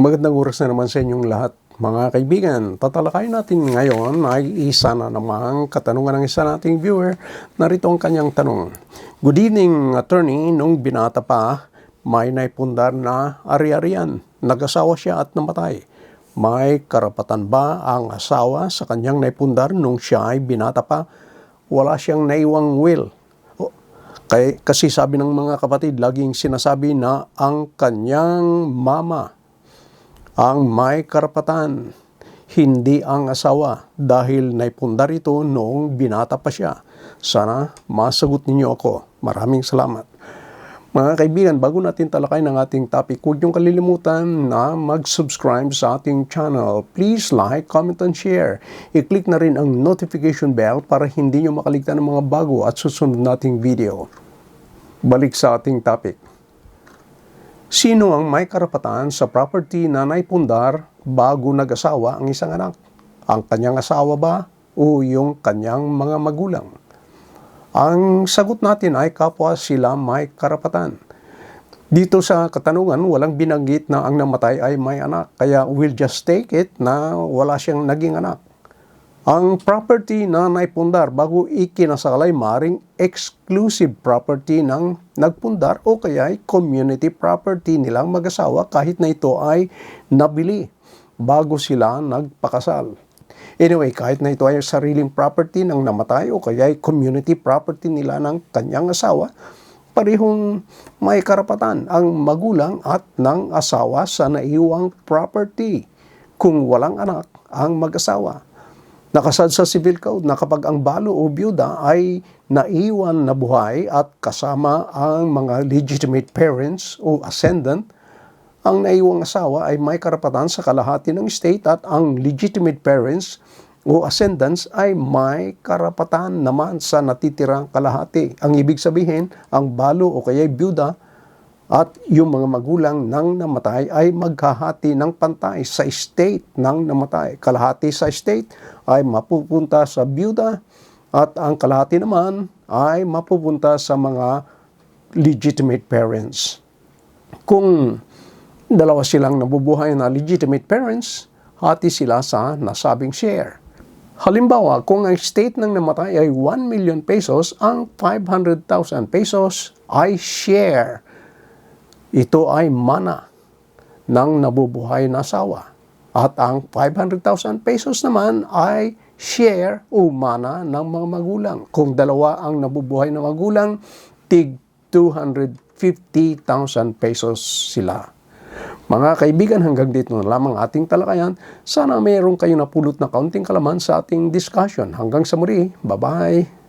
Magandang oras na naman sa inyong lahat. Mga kaibigan, tatalakayin natin ngayon ay isa na namang katanungan ng isa nating viewer. Narito ang kanyang tanong. Good evening, attorney. Nung binata pa, may naipundar na ari-arian. Nag-asawa siya at namatay. May karapatan ba ang asawa sa kanyang naipundar nung siya ay binata pa? Wala siyang naiwang will. Kasi sabi ng mga kapatid, laging sinasabi na ang kanyang mama ang may karapatan, hindi ang asawa dahil naipundar ito noong binata pa siya. Sana masagot ninyo ako. Maraming salamat. Mga kaibigan, bago natin talakay ng ating topic, huwag niyong kalilimutan na mag-subscribe sa ating channel. Please like, comment, and share. I-click na rin ang notification bell para hindi niyo makaligtan ng mga bago at susunod nating video. Balik sa ating topic. Sino ang may karapatan sa property na naipundar bago nag-asawa ang isang anak? Ang kanyang asawa ba o yung kanyang mga magulang? Ang sagot natin ay kapwa sila may karapatan. Dito sa katanungan, walang binanggit na ang namatay ay may anak. Kaya we'll just take it na wala siyang naging anak. Ang property na naipundar bago ikinasal ay maring exclusive property ng nagpundar o kaya ay community property nilang mag-asawa kahit na ito ay nabili bago sila nagpakasal. Anyway, kahit na ito ay sariling property ng namatay o kaya ay community property nila ng kanyang asawa, parehong may karapatan ang magulang at ng asawa sa naiwang property kung walang anak ang mag-asawa. Nakasad sa civil code na kapag ang balo o byuda ay naiwan na buhay at kasama ang mga legitimate parents o ascendant, ang naiwang asawa ay may karapatan sa kalahati ng estate at ang legitimate parents o ascendants ay may karapatan naman sa natitirang kalahati. Ang ibig sabihin, ang balo o kaya byuda at yung mga magulang ng namatay ay maghahati ng pantay sa estate ng namatay. Kalahati sa estate ay mapupunta sa byuda at ang kalahati naman ay mapupunta sa mga legitimate parents. Kung dalawa silang nabubuhay na legitimate parents, hati sila sa nasabing share. Halimbawa, kung ang estate ng namatay ay 1 million pesos, ang 500,000 pesos ay share ito ay mana ng nabubuhay na asawa. At ang 500,000 pesos naman ay share o mana ng mga magulang. Kung dalawa ang nabubuhay na magulang, tig 250,000 pesos sila. Mga kaibigan, hanggang dito na lamang ating talakayan. Sana mayroon kayong napulot na kaunting kalaman sa ating discussion. Hanggang sa muli, bye-bye!